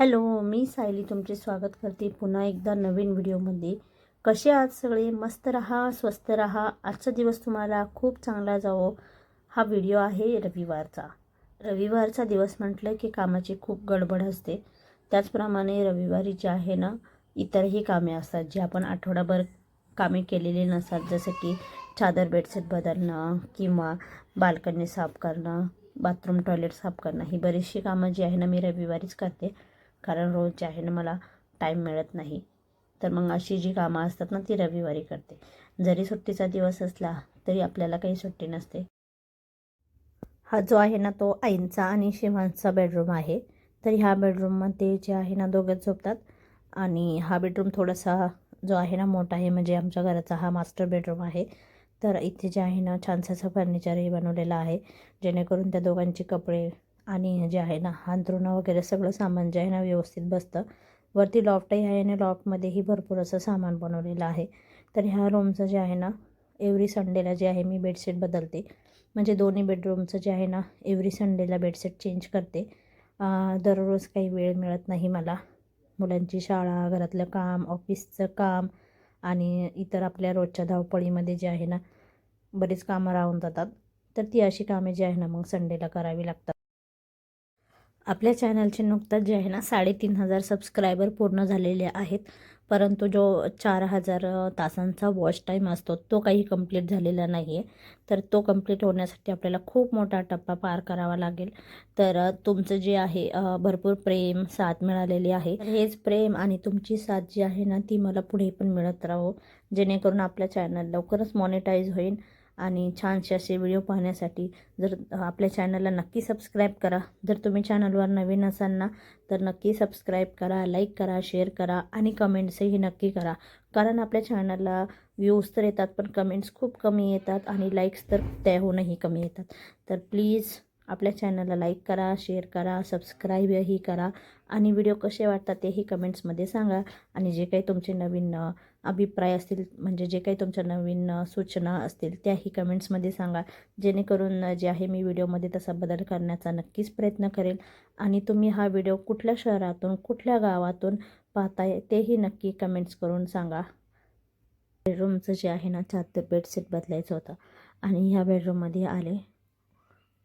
Hello मी सायली तुमचे स्वागत करते पुन्हा एकदा नवीन व्हिडिओमध्ये. कसे आहात सगळे? मस्त रहा स्वस्त रहा. आजचा दिवस तुम्हाला खूप चांगला जावो. हा व्हिडिओ आहे रविवारचा. रविवारचा दिवस म्हटलं की कामाची खूप गडबड असते. त्याचप्रमाणे रविवारी जे आहे ना इतरही कामे असतात जी आपण आठवडाभर कामे केलेली नसतात. जसं की चादर बेडशीट बदलणं किंवा बाल्कनी साफ करणं बाथरूम टॉयलेट साफ करणं ही बरीचशी कामं जी आहे ना मी रविवारीच करते. कारण रोज जे आहे ना मला टाईम मिळत नाही. तर मग अशी जी कामं असतात ना ती रविवारी करते. जरी सुट्टीचा दिवस असला तरी आपल्याला काही सुट्टी नसते. हा जो आहे ना तो आईंचा आणि शिवांचा बेडरूम आहे. तर ह्या बेडरूममध्ये जे आहे ना दोघंच झोपतात. आणि हा बेडरूम थोडासा जो आहे ना मोठा आहे. म्हणजे आमच्या घराचा हा मास्टर बेडरूम आहे. तर इथे जे आहे ना छानसं असं फर्निचरही बनवलेलं आहे. जेणेकरून त्या दोघांचे कपडे आणि जे आहे ना अंथरुणं वगैरे सगळं सामान जे आहे ना व्यवस्थित बसतं. वरती लॉफ्टही आहे आणि लॉफ्टमध्येही भरपूर असं सामान बनवलेलं आहे. तर ह्या रूमचं जे आहे ना एव्हरी संडेला जे आहे मी बेडशीट बदलते. म्हणजे दोन्ही बेडरूमचं जे आहे ना एव्हरी संडेला बेडशीट चेंज करते. दररोज काही वेळ मिळत नाही मला. मुलांची शाळा घरातलं काम ऑफिसचं काम आणि इतर आपल्या रोजच्या धावपळीमध्ये जे आहे ना बरीच कामं राहून जातात. तर ती अशी कामे जी आहे ना मग संडेला करावी लागतात. आपल्या चॅनलचे नुकताच जे आहे ना साडेतीन हजार सबस्क्रायबर पूर्ण झालेले आहेत. परंतु जो चार हजार तासांचा वॉच टाईम असतो तो काही कंप्लीट झालेला नाही आहे तर तो कंप्लीट होण्यासाठी आपल्याला खूप मोठा टप्पा पार करावा लागेल. तर तुमचं जे आहे भरपूर प्रेम साथ मिळालेली आहे. हेच प्रेम आणि तुमची साथ जी आहे ना ती मला पुढे पण मिळत राहो. जेणेकरून आपल्या चॅनल लवकरच मॉनिटाईज होईल. आणि छानसे असे व्हिडिओ पाहण्यासाठी जर आपल्या चॅनलला नक्की सबस्क्राईब करा. जर तुम्ही चॅनलवर नवीन असाल ना तर नक्की सबस्क्राईब करा लाईक करा शेअर करा आणि कमेंट्सही नक्की करा. कारण आपल्या चॅनलला व्ह्यूज तर येतात पण कमेंट्स खूप कमी येतात आणि लाईक्स तर त्याहूनही कमी येतात. तर प्लीज आपल्या चॅनलला लाईक करा शेअर करा सबस्क्राईबही करा आणि व्हिडिओ कसे वाटतात तेही कमेंट्समध्ये सांगा. आणि जे काही तुमचे नवीन अभिप्राय असतील म्हणजे जे काही तुमच्या नवीन सूचना असतील त्याही कमेंट्समध्ये सांगा. जेणेकरून जे आहे मी व्हिडिओमध्ये तसा बदल करण्याचा नक्कीच प्रयत्न करेल. आणि तुम्ही हा व्हिडिओ कुठल्या शहरातून कुठल्या गावातून पाहताय तेही नक्की कमेंट्स करून सांगा. बेडरूमचं जे आहे ना चादर बेडशीट बदलायचं होतं. आणि ह्या बेडरूममध्ये आले.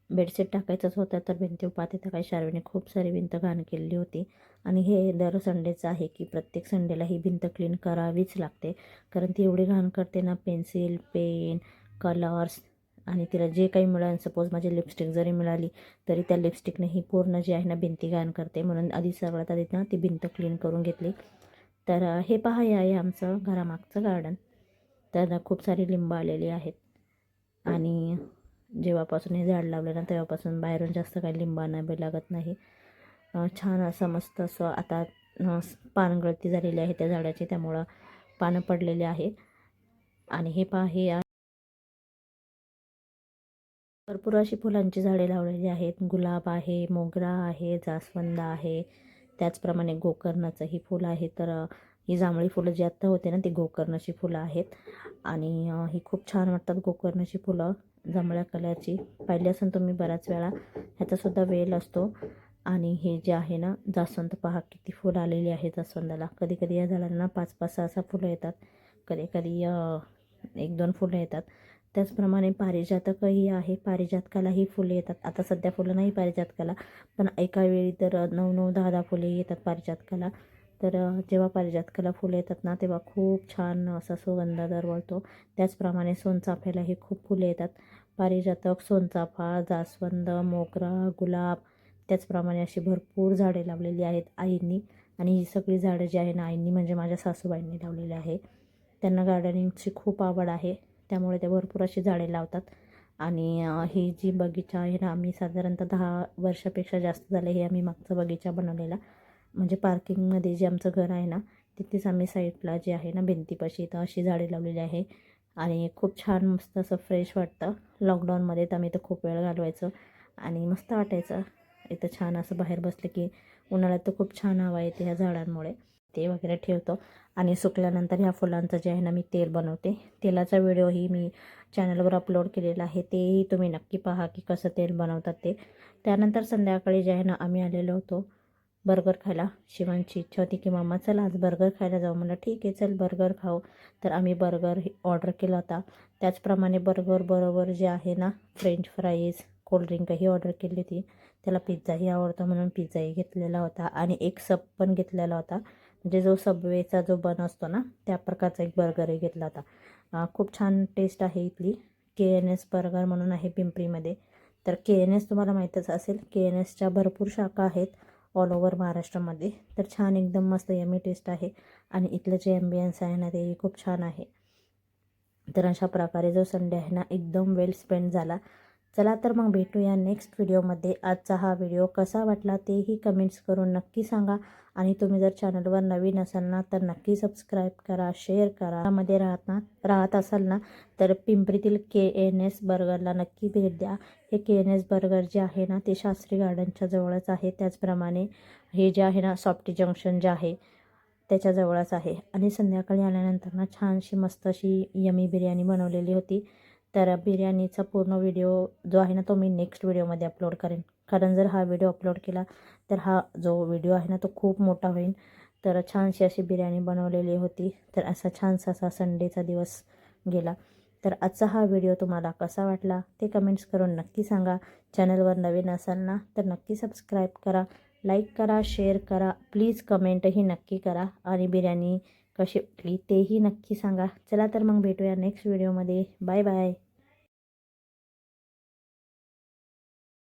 बेडशीट टाकायचंच होतं तर भिंती उपात तर काही शार्वीने खूप सारी भिंत घाण केलेली होती. आणि हे दर संडेचं आहे की प्रत्येक संडेला ही भिंत क्लीन करावीच लागते. कारण ती एवढी घाण करते ना पेन्सिल पेन कलर्स आणि तिला जे काही मिळालं सपोज माझी लिपस्टिक जरी मिळाली तरी त्या लिपस्टिकने ही पूर्ण जी आहे ना भिंती घाण करते. म्हणून आधी सगळ्यात आधी ना ती भिंत क्लीन करून घेतली. तर हे पहा हे आहे आमचं घरामागचं गार्डन तर खूप सारी लिंब आलेली आहेत. आणि जेव्हापासून हे झाड लावले ना तेव्हापासून बाहेरून जास्त काही लिंब आणावे लागत नाही. छान असं मस्त असं आता पानगळती झालेली आहे त्या झाडाची त्यामुळं पानं पडलेले आहे आणि हे पा हे भरपूर अशी फुलांची झाडे लावलेली आहेत. गुलाब आहे मोगरा आहे जास्वंद आहे. त्याचप्रमाणे गोकर्णाचंही फुलं आहे. तर ही जांभळी फुलं जी आत्ता होते ना ती गोकर्णाची फुलं आहेत. आणि ही खूप छान वाटतात गोकर्णाची फुलं जांभळ्या कलरची. पाहिली असेल तुम्ही बऱ्याच वेळा ह्याचासुद्धा वेल असतो. आणि हे जे आहे ना जास्वंद पहा किती फुलं आलेली आहे जास्वंदाला. कधी कधी या झाडांना पाच पाच सहा सहा फुलं येतात. कधी कधी एक दोन फुलं येतात. त्याचप्रमाणे पारिजातकही आहे. पारिजातकालाही फुलं येतात. आता सध्या फुलं नाही पारिजातकाला पण एका वेळी तर नऊ नऊ दहा दहा फुले येतात पारिजातकाला. तर जेव्हा पारिजातकाला फुलं येतात ना तेव्हा खूप छान असा सुगंध दरवळतो त्याचप्रमाणे सोनचाफ्यालाही खूप फुले येतात. पारिजातक सोनचाफा जास्वंद मोगरा गुलाब त्याचप्रमाणे अशी भरपूर झाडे लावलेली आहेत आईंनी. आणि ही सगळी झाडं जी आहे ना आईंनी म्हणजे माझ्या सासूबाईंनी लावलेली आहे. त्यांना गार्डनिंगची खूप आवड आहे. त्यामुळे ते भरपूर अशी झाडे लावतात. आणि ही जी बगीचा आहे ना आम्ही साधारणतः दहा वर्षापेक्षा जास्त झाले हे आम्ही मागचा बगीचा बनवलेला. म्हणजे पार्किंगमध्ये जे आमचं घर आहे ना तिथेच आम्ही साईडला जे आहे ना भिंतीपाशी इथं अशी झाडे लावलेली आहे. आणि खूप छान मस्त असं फ्रेश वाटतं. लॉकडाऊनमध्ये तर आम्ही तर खूप वेळ घालवायचो आणि मस्त वाटायचं. इथं छान असं बाहेर बसलं की उन्हाळ्यात तर खूप छान हवा येते ह्या झाडांमुळे. ते वगैरे ठेवतो. आणि सुकल्यानंतर ह्या फुलांचं जे आहे ना मी तेल बनवते. तेलाचा व्हिडिओही मी चॅनलवर अपलोड केलेला आहे. तेही तुम्ही नक्की पहा की कसं तेल बनवतात ते. त्यानंतर संध्याकाळी जे आहे ना आम्ही आलेलो होतो. बर्गर खायला शिवांची इच्छा होती की मामा चला आज बर्गर खायला जाऊ. म्हणलं ठीक आहे चल बर्गर खाऊ. तर आम्ही बर्गर ऑर्डर केला होता. त्याचप्रमाणे बर्गर बरोबर जे आहे ना फ्रेंच फ्राईज कोल्ड्रिंकही ऑर्डर केली होती. त्याला पिझ्झाही आवडतो म्हणून पिझ्झाही घेतलेला होता आणि एक सब पण घेतलेला होता. म्हणजे जो सबवेचा जो बन असतो ना त्या प्रकारचा एक बर्गरही घेतला होता. खूप छान टेस्ट आहे इथली. के एन एस बर्गर म्हणून आहे पिंपरीमध्ये. तर के एन एस तुम्हाला माहीतच असेल के एन एसच्या भरपूर शाखा आहेत. ऑल ओव्हर महाराष्ट्रामध्ये तर छान एकदम मस्त यमी टेस्ट आहे. आणि इथलं जे ॲम्बियन्स आहे ना तेही खूप छान आहे. तर अशा प्रकारे जो संडे आहे ना एकदम वेल स्पेंड झाला. चला तर मग भेटूया नेक्स्ट व्हिडिओमध्ये आजचा हा व्हिडिओ कसा वाटला तेही कमेंट्स करून नक्की सांगा. आणि तुम्ही जर चॅनलवर नवीन असाल ना तर नक्की सबस्क्राईब करा शेअर करा. त्यामध्ये राहत ना राहत असाल ना तर पिंपरीतील के एन एस बर्गरला नक्की भेट द्या. हे के एन एस बर्गर जे आहे ना ते शास्त्री गार्डनच्या जवळच आहे. त्याचप्रमाणे हे जे आहे ना सॉफ्टी जंक्शन जे आहे त्याच्याजवळच आहे. आणि संध्याकाळी आल्यानंतर ना छानशी मस्त अशी यमी बिर्याणी बनवलेली होती. तर बिर्याणीचा पूर्ण व्हिडिओ जो आहे ना तो मी नेक्स्ट व्हिडिओमध्ये अपलोड करेन. कारण जर हा व्हिडिओ अपलोड केला तर हा जो व्हिडिओ आहे ना तो खूप मोठा होईल तर छानशी अशी बिर्याणी बनवलेली होती. तर असा छानसा असा संडेचा दिवस गेला. तर आजचा हा व्हिडिओ तुम्हाला कसा वाटला ते कमेंट्स करून नक्की सांगा. चॅनलवर नवीन असाल ना तर नक्की सबस्क्राईब करा लाईक करा शेअर करा. प्लीज कमेंटही नक्की करा. आणि बिर्याणी कशी वाटली तेही नक्की सांगा. चला तर मग भेटूया नेक्स्ट व्हिडिओमध्ये बाय बाय